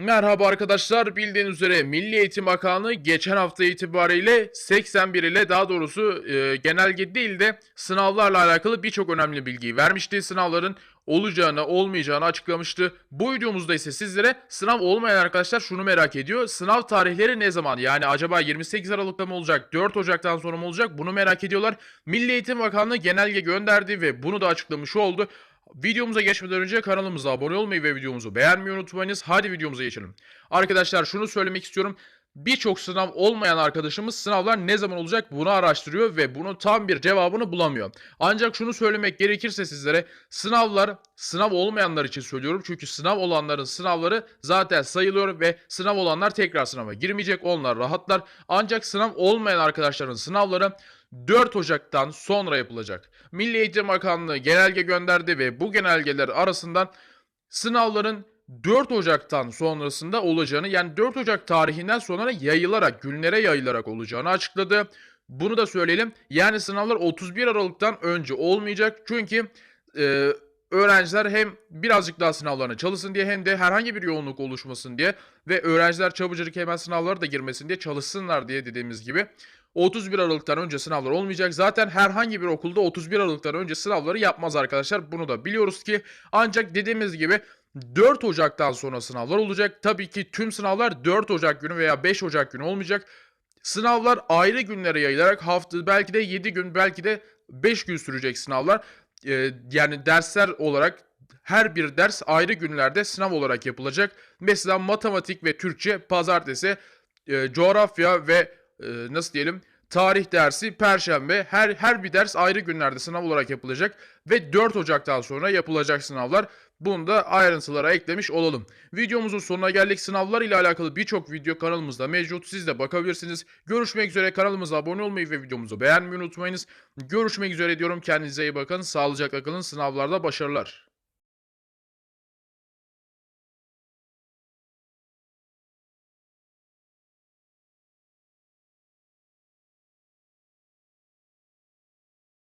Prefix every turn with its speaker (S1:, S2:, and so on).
S1: Merhaba arkadaşlar. Bildiğiniz üzere Milli Eğitim Bakanlığı geçen hafta itibariyle 81 ile daha doğrusu e, genelge değil de sınavlarla alakalı birçok önemli bilgiyi vermişti. Sınavların olacağını, olmayacağını açıklamıştı. Bu videomuzda ise sizlere sınav olmayan arkadaşlar şunu merak ediyor. Sınav tarihleri ne zaman? Yani acaba 28 Aralık'ta mı olacak, 4 Ocak'tan sonra mı olacak? Bunu merak ediyorlar. Milli Eğitim Bakanlığı genelge gönderdi ve bunu da açıklamış oldu. Videomuza geçmeden önce kanalımıza abone olmayı ve videomuzu beğenmeyi unutmayınız. Hadi videomuza geçelim. Arkadaşlar şunu söylemek istiyorum. Birçok sınav olmayan arkadaşımız sınavlar ne zaman olacak bunu araştırıyor ve bunun tam bir cevabını bulamıyor. Ancak şunu söylemek gerekirse sizlere sınavlar sınav olmayanlar için söylüyorum. Çünkü sınav olanların sınavları zaten sayılıyor ve sınav olanlar tekrar sınava girmeyecek. Onlar rahatlar. Ancak sınav olmayan arkadaşların sınavları 4 Ocak'tan sonra yapılacak. Milli Eğitim Bakanlığı genelge gönderdi ve bu genelgeler arasından sınavların 4 Ocak'tan sonrasında olacağını yani 4 Ocak tarihinden sonra yayılarak, günlere yayılarak olacağını açıkladı. Bunu da söyleyelim. Yani sınavlar 31 Aralık'tan önce olmayacak. Çünkü e, öğrenciler hem birazcık daha sınavlarına çalışsın diye hem de herhangi bir yoğunluk oluşmasın diye ve öğrenciler çabucak hemen sınavlara da girmesin diye çalışsınlar diye dediğimiz gibi 31 Aralık'tan önce sınavlar olmayacak. Zaten herhangi bir okulda 31 Aralık'tan önce sınavları yapmaz arkadaşlar. Bunu da biliyoruz ki ancak dediğimiz gibi 4 Ocak'tan sonra sınavlar olacak. Tabii ki tüm sınavlar 4 Ocak günü veya 5 Ocak günü olmayacak. Sınavlar ayrı günlere yayılarak hafta belki de 7 gün belki de 5 gün sürecek sınavlar. Ee, yani dersler olarak her bir ders ayrı günlerde sınav olarak yapılacak. Mesela matematik ve Türkçe pazartesi, e, coğrafya ve e, nasıl diyelim tarih dersi perşembe her her bir ders ayrı günlerde sınav olarak yapılacak ve 4 Ocak'tan sonra yapılacak sınavlar. Bunu da ayrıntılara eklemiş olalım. Videomuzun sonuna geldik. Sınavlar ile alakalı birçok video kanalımızda mevcut. Siz de bakabilirsiniz. Görüşmek üzere. Kanalımıza abone olmayı ve videomuzu beğenmeyi unutmayınız. Görüşmek üzere diyorum. Kendinize iyi bakın. Sağlıcakla kalın. Sınavlarda başarılar.